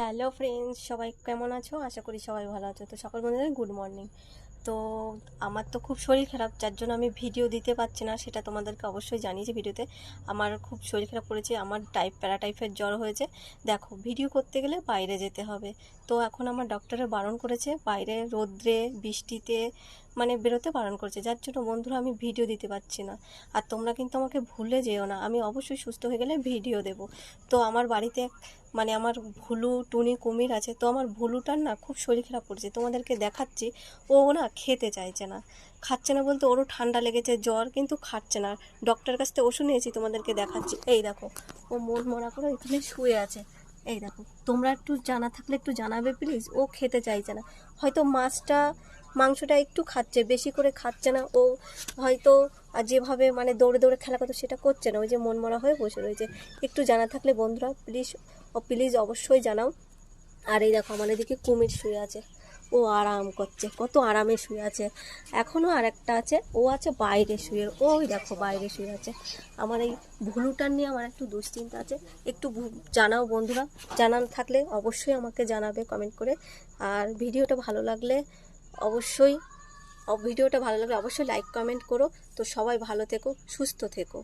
Hello friends সবাই কেমন আছো? আশা করি সবাই ভালো আছো। তো সকল বন্ধুদের গুড মর্নিং তো আমার তো খুব শরীর খারাপ, যার জন্য আমি ভিডিও দিতে পারছি না, সেটা তোমাদেরকে অবশ্যই জানিয়েছি ভিডিওতে আমার খুব শরীর খারাপ করেছে, আমার টাইপ প্যারাটাইপের জ্বর হয়েছে। দেখো ভিডিও করতে গেলে বাইরে যেতে হবে। তো এখন আমার ডক্টরে বারণ করেছে, বাইরে রোদ্রে, বৃষ্টিতে মানে বেরোতে বারণ করেছে। যার জন্য বন্ধুরা, আমি ভিডিও দিতে পারছি না। আর তোমরা কিন্তু আমাকে ভুলে যেও না, আমি অবশ্যই সুস্থ হয়ে গেলে ভিডিও দেব। তো আমার বাড়িতে মানে আমার ভুলু টুনি কুমির আছে, তো আমার ভুলুটার না খুব শরীর খারাপ করছে। তোমাদেরকে দেখাচ্ছি, ও না খেতে চাইছে না। খাচ্ছে না বলতে ওরও ঠান্ডা লেগেছে, জ্বর কিন্তু খাচ্ছে না। ডক্টরের কাছ থেকে ওষুধ নিয়েছি, তোমাদেরকে দেখাচ্ছি। এই দেখো, ও মন মরা করে এখানে শুয়ে আছে। এই দেখো, তোমরা একটু জানা থাকলে একটু জানাবে প্লিজ ও খেতে চাইছে না। হয়তো মাছটা, মাংসটা একটু খাচ্ছে, বেশি করে খাচ্ছে না। ও হয়তো যেভাবে মানে দৌড়ে দৌড়ে খেলা করতো, সেটা করছে না। ওই যে মন মরা হয়ে বসে রয়েছে। একটু জানা থাকলে বন্ধুরা প্লিজ প্লিজ অবশ্যই জানাও। আর এই দেখো আমার এদিকে কুমির শুয়ে আছে। ও আরাম করছে, কত আরামে শুয়ে আছে। এখনও আর একটা আছে, ও আছে বাইরে শুয়ে। ওই দেখো, বাইরে শুয়ে আছে। আমার এই ভুলুটার নিয়ে আমার একটু দুশ্চিন্তা আছে। একটু জানাও বন্ধুরা। জানান থাকলে অবশ্যই আমাকে জানাবে কমেন্ট করে। আর ভিডিওটা ভালো লাগলে অবশ্যই, ভিডিওটা ভালো লাগলে অবশ্যই লাইক কমেন্ট করো। তো সবাই ভালো থেকো, সুস্থ থেকো।